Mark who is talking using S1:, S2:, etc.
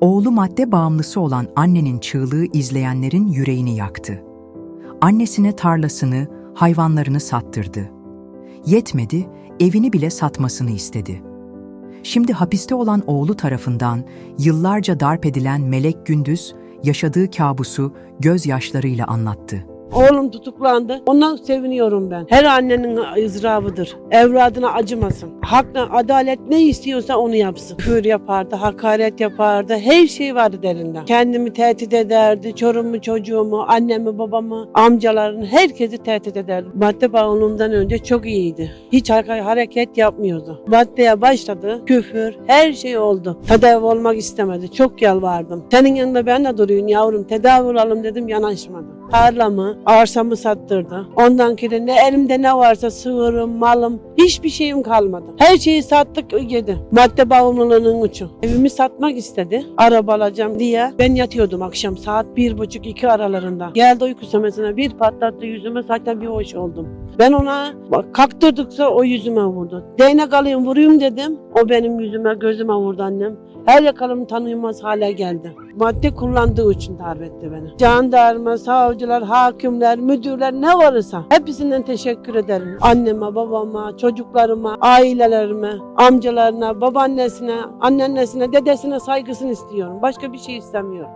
S1: Oğlu madde bağımlısı olan annenin çığlığı izleyenlerin yüreğini yaktı. Annesine tarlasını, hayvanlarını sattırdı. Yetmedi, evini bile satmasını istedi. Şimdi hapiste olan oğlu tarafından yıllarca darp edilen Melek Gündüz, yaşadığı kabusu gözyaşlarıyla anlattı.
S2: Oğlum tutuklandı. Ondan seviniyorum ben. Her annenin ızdırabıdır. Evladına acımasın. Hakla adalet ne istiyorsa onu yapsın. Küfür yapardı, hakaret yapardı. Her şey vardı elinden. Kendimi tehdit ederdi. Çorumu, çocuğumu, annemi, babamı, amcalarını herkesi tehdit ederdi. Madde bağımlılığından önce çok iyiydi. Hiç hare- hareket yapmıyordu. Maddeye başladı. Küfür, her şey oldu. Tedavi olmak istemedi. Çok yalvardım. Senin yanında ben de duruyum yavrum. Tedavi olalım dedim yanaşmadı. Tarlamı, arsamı sattırdı. Ondan kere ne elimde ne varsa sığırım, malım, hiçbir şeyim kalmadı. Her şeyi sattık yedi. Madde bağımlılığının uçu. Evimi satmak istedi. Araba alacağım diye. Ben yatıyordum akşam saat bir buçuk iki aralarında. Geldi uyku semesine bir patlattı yüzüme zaten bir hoş oldum. Ben ona bak, o yüzüme vurdu. Değnek alayım vurayım dedim. O benim yüzüme gözüme vurdu annem. Her yakalım tanınmaz hale geldi. Madde kullandığı için darp etti beni. Jandarma, savcılar, hakimler, müdürler ne varsa hepsinden teşekkür ederim. Anneme, babama, çocuklarıma, ailelerime, amcalarına, babaannesine, anneannesine, dedesine saygısını istiyorum. Başka bir şey istemiyorum.